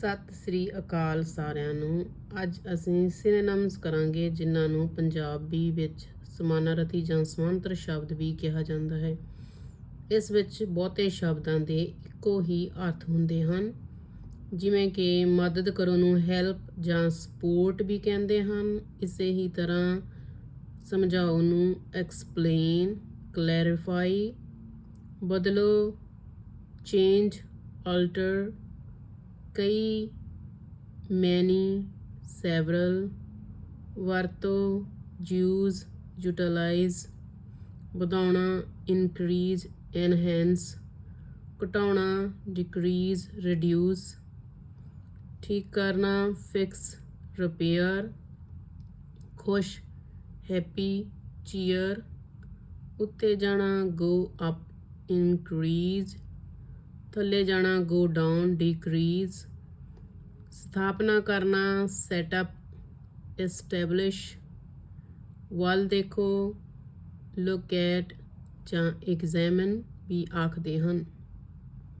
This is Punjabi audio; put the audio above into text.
ਸਤਿ ਸ੍ਰੀ ਅਕਾਲ ਸਾਰਿਆਂ ਨੂੰ। ਅੱਜ ਅਸੀਂ ਸਿਨੋਨਿਮਸ ਕਰਾਂਗੇ, ਜਿਨ੍ਹਾਂ ਨੂੰ ਪੰਜਾਬੀ ਵਿੱਚ ਸਮਾਨਾਰਥੀ ਜਾਂ ਸਮਾਂਤਰ ਸ਼ਬਦ ਵੀ ਕਿਹਾ ਜਾਂਦਾ ਹੈ। ਇਸ ਵਿੱਚ ਬਹੁਤੇ ਸ਼ਬਦਾਂ ਦੇ ਇੱਕੋ ਹੀ ਅਰਥ ਹੁੰਦੇ ਹਨ। ਜਿਵੇਂ ਕਿ ਮਦਦ ਕਰੋ ਨੂੰ ਹੈਲਪ ਜਾਂ ਸਪੋਰਟ ਵੀ ਕਹਿੰਦੇ ਹਨ। ਇਸੇ ਹੀ ਤਰ੍ਹਾਂ ਸਮਝਾਓ ਨੂੰ ਐਕਸਪਲੇਨ, ਕਲੈਰੀਫਾਈ, ਬਦਲੋ, ਚੇਂਜ alter ਕਈ ਮੈਨੀ ਸੈਵਰਲ ਵਰਤੋਂ ਯੂਜ਼ ਯੂਟੀਲਾਈਜ਼ ਵਧਾਉਣਾ ਇਨਕਰੀਜ਼ ਐਨਹੈਂਸ ਘਟਾਉਣਾ ਡਿਕਰੀਜ਼ ਰਿਡਿਊਸ ਠੀਕ ਕਰਨਾ ਫਿਕਸ ਰਿਪੇਅਰ ਖੁਸ਼ ਹੈਪੀ ਚੀਅਰ ਉੱਤੇ ਜਾਣਾ ਗੋ ਅਪ ਇਨਕਰੀਜ਼ ਥੱਲੇ ਜਾਣਾ ਗੋ ਡਾਊਨ ਡਿਕਰੀਜ਼ ਸਥਾਪਨਾ ਕਰਨਾ ਸੈਟਅਪ ਐਸਟੈਬਲਿਸ਼ ਵੱਲ ਦੇਖੋ ਲੁੱਕ ਐਟ ਜਾਂ ਐਗਜ਼ਾਮਨ ਵੀ ਆਖਦੇ ਹਨ।